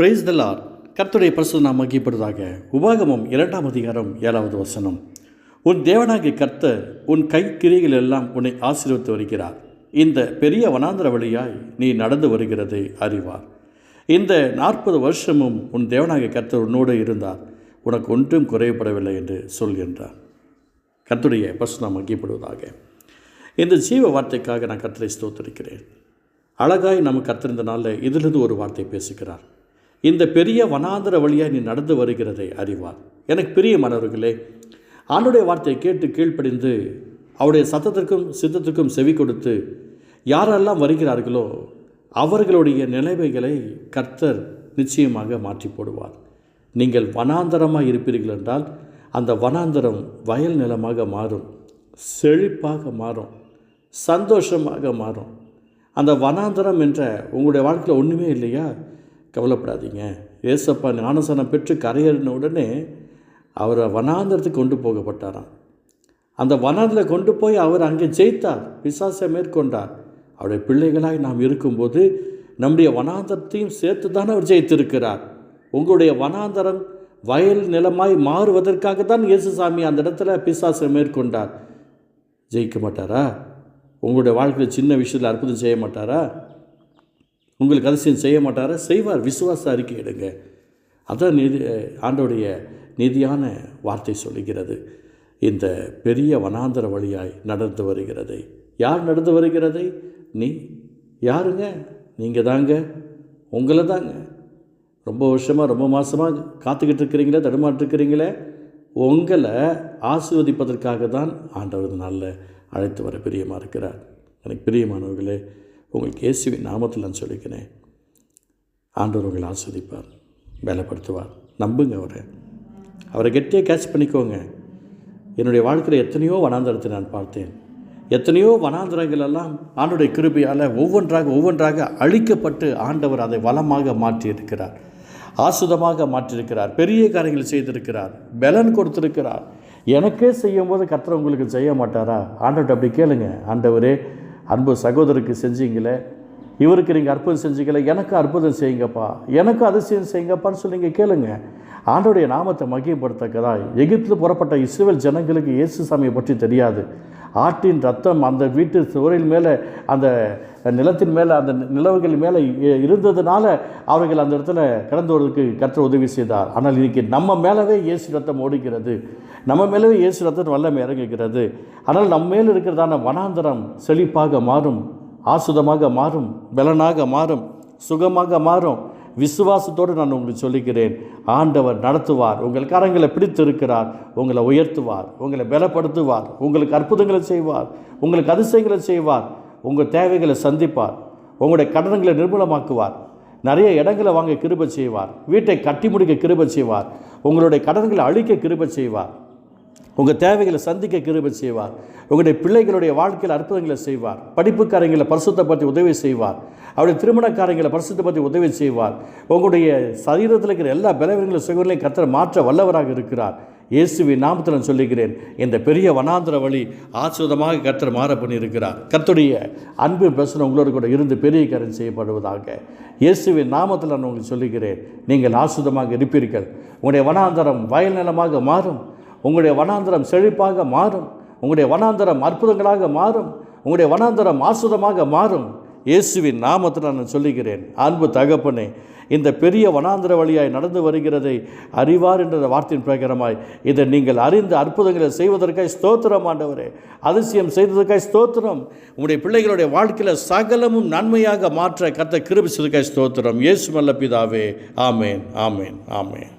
Praise the Lord கர்த்தருடைய பரிசு நாம் மகிப்படுவதாக உபாகமம் இரண்டாம் அதிகாரம் ஏழாவது வசனம். உன் தேவனாகிய கர்த்தர் உன் கை கிரிகள் எல்லாம் உன்னை ஆசீர்வித்து வருகிறார். இந்த பெரிய வனாந்திர வழியாய் நீ நடந்து வருகிறதை அறிவார். இந்த நாற்பது வருஷமும் உன் தேவனாகிய கர்த்தர் உன்னோடு இருந்தார். உனக்கு ஒன்றும் குறையப்படவில்லை என்று சொல்கின்றார். கர்த்துடைய பரிசு நாம் மகிப்படுவதாக இந்த ஜீவ வார்த்தைக்காக நான் கர்த்தரை ஸ்தோத்தரிக்கிறேன். அழகாய் நம்ம கத்திருந்த நாளில் இதிலிருந்து ஒரு வார்த்தை பேசுகிறார். இந்த பெரிய வனாந்தர வழியாக நீ நடந்து வருகிறதை அறிவார். எனக்கு பிரியமானவர்களே ஆண்டுடைய வார்த்தையை கேட்டு கீழ்ப்படிந்து அவருடைய சத்தத்திற்கும் சித்தத்திற்கும் செவி கொடுத்து யாரெல்லாம் வருகிறார்களோ அவர்களுடைய நிலைமைகளை கர்த்தர் நிச்சயமாக மாற்றி போடுவார். நீங்கள் வனாந்தரமாக இருப்பீர்கள் என்றால் அந்த வனாந்தரம் வயல் நிலமாக மாறும் செழிப்பாக மாறும் சந்தோஷமாக மாறும். அந்த வனாந்தரம் என்ற உங்களுடைய வாழ்க்கையில் ஒன்றுமே இல்லையா? கவலைப்படாதீங்க. ஏசப்பா ஞானசனம் பெற்று கரையேறின உடனே அவரை வனாந்தரத்துக்கு கொண்டு போகப்பட்டாராம். அந்த வனாந்தில் கொண்டு போய் அவர் அங்கே ஜெயித்தார். பிசாசை மேற்கொண்டார். அவருடைய பிள்ளைகளாய் நாம் இருக்கும்போது நம்முடைய வனாந்தரத்தையும் சேர்த்து தானே அவர் ஜெயித்திருக்கிறார். உங்களுடைய வனாந்தரம் வயல் நிலமாய் மாறுவதற்காக தான் இயேசுசாமி அந்த இடத்துல பிசாசை மேற்கொண்டார். ஜெயிக்க மாட்டாரா? உங்களுடைய வாழ்க்கையில் சின்ன விஷயத்தில் அற்புதம் செய்ய மாட்டாரா? உங்களுக்கு அதிசயம் செய்ய மாட்டாரா? செய்வார். விசுவாச அறிக்கை எடுங்க. அதான் நீதி ஆண்டோடைய நீதியான வார்த்தை சொல்லுகிறது. இந்த பெரிய வனாந்தர வழியாய் நடந்து வருகிறதை. யார் நடந்து வருகிறதை? நீ. யாருங்க? நீங்கள் தாங்க. உங்களை தாங்க. ரொம்ப வருஷமாக ரொம்ப மாதமாக காத்துக்கிட்டு இருக்கிறீங்களே தடுமாட்டிருக்கிறீங்களே உங்களை ஆசிர்வதிப்பதற்காக தான் ஆண்டவர் நல்ல அழைத்து வர பிரியமாக இருக்கிறார். எனக்கு பிரியமானவர்களே உங்களுக்கு இயேசுவின் நாமத்தில் நான் சொல்லிக்கிறேன். ஆண்டவர் உங்களை ஆஸ்வதிப்பார் வேலைப்படுத்துவார் நம்புங்க அவரை. அவரை கெட்டியாக கேட்ச் பண்ணிக்கோங்க. என்னுடைய வாழ்க்கையில் எத்தனையோ வனாந்தரத்தை நான் பார்த்தேன். எத்தனையோ வனாந்தரங்கள் எல்லாம் ஆண்டுடைய கிருபையால் ஒவ்வொன்றாக ஒவ்வொன்றாக அழிக்கப்பட்டு ஆண்டவர் அதை வளமாக மாற்றியிருக்கிறார். ஆசுதமாக மாற்றியிருக்கிறார். பெரிய காரியங்கள் செய்திருக்கிறார். பலன் கொடுத்திருக்கிறார். எனக்கே செய்யும்போது கர்த்தர் உங்களுக்கு செய்ய மாட்டாரா? ஆண்டவர்கிட்ட அப்படி கேளுங்க. ஆண்டவரே அன்பு சகோதரருக்கு செஞ்சீங்களே இவருக்கு நீங்கள் அற்புதம் செஞ்சுக்கல எனக்கு அற்புதம் செய்யுங்கப்பா எனக்கு அதிசயம் செய்யுங்கப்பான்னு சொல்லி நீங்கள் கேளுங்க. ஆண்டோடைய நாமத்தை மகிமைப்படுத்தக்கதா? எகிப்தில் புறப்பட்ட இஸ்ரேல் ஜனங்களுக்கு இயேசு சாமியை பற்றி தெரியாது. ஆட்டின் ரத்தம் அந்த வீட்டு சுவரில் மேலே அந்த நிலத்தின் மேலே அந்த நிலவுகள் மேலே இருந்ததுனால அவர்கள் அந்த இடத்துல கடந்து வருவதற்கு கற்ற உதவி செய்தார். ஆனால் இன்றைக்கி நம்ம மேலவே இயேசு ரத்தம் ஓடுகிறது. நம்ம மேலவே இயேசு ரத்தம் வல்லமை இறங்குகிறது. ஆனால் நம்ம மேலே இருக்கிறதான வனாந்தரம் செழிப்பாக மாறும். ஆசுதமாக மாறும் பலனாக மாறும் சுகமாக மாறும். விசுவாசத்தோடு நான் உங்களுக்கு சொல்லுகிறேன் ஆண்டவர் நடத்துவார். உங்கள் கரங்களை பிடித்திருக்கிறார் உங்களை உயர்த்துவார் உங்களை பலப்படுத்துவார் உங்களுக்கு அற்புதங்களை செய்வார் உங்களுக்கு அதிசயங்களை செய்வார் உங்கள் தேவைகளை சந்திப்பார் உங்களுடைய கடன்களை நிர்மூலமாக்குவார். நிறைய இடங்களை வாங்க கிருப செய்வார் வீட்டை கட்டி முடிக்க கிருப செய்வார் உங்களுடைய கடன்களை அழிக்க கிருப செய்வார். உங்கள் தேவைகளை சந்திக்க கிருபை செய்வார். உங்களுடைய பிள்ளைகளுடைய வாழ்க்கையில் அற்புதங்களை செய்வார். படிப்புக்காரங்களை பரிசுத்தப்படுத்தி உதவி செய்வார். அவருடைய திருமணக்காரங்களை பரிசுத்தப்படுத்தி உதவி செய்வார். உங்களுடைய சரீரத்தில் இருக்கிற எல்லா பலவீனங்களும் சுகங்களையும் கத்தர் மாற்ற வல்லவராக இருக்கிறார். இயேசுவி நாமத்தில் சொல்லுகிறேன் இந்த பெரிய வனாந்திர வழி ஆசுதமாக கத்தர் மாற பண்ணியிருக்கிறார். கத்துடைய அன்பு பிரசனம் உங்களோடு கூட இருந்து பெரிய கரன் செய்யப்படுவதாக. இயேசுவி நாமத்தில் நான் உங்களுக்கு சொல்லுகிறேன் நீங்கள் ஆசுதமாக இருப்பீர்கள். உங்களுடைய வனாந்தரம் வயல் நிலமாக மாறும். உங்களுடைய வனாந்தரம் செழிப்பாக மாறும். உங்களுடைய வனாந்தரம் அற்புதங்களாக மாறும். உங்களுடைய வனாந்தரம் ஆசுதமாக மாறும். இயேசுவின் நாமத்தில் நான் சொல்லுகிறேன் அன்பு தகப்பனே இந்த பெரிய வனாந்திர வழியாய் நடந்து வருகிறதை அறிவார் என்ற வார்த்தையின் பிரகாரமாய் இதை நீங்கள் அறிந்து அற்புதங்களை செய்வதற்காய் ஸ்தோத்திரம் ஆண்டவரே. அதிசயம் செய்ததற்காய் ஸ்தோத்திரம். உங்களுடைய பிள்ளைகளுடைய வாழ்க்கையில் சகலமும் நன்மையாக மாற்ற கத்த கிருபிச்சதுக்காய் ஸ்தோத்திரம். இயேசு மல்ல பிதாவே ஆமேன் ஆமேன் ஆமேன்.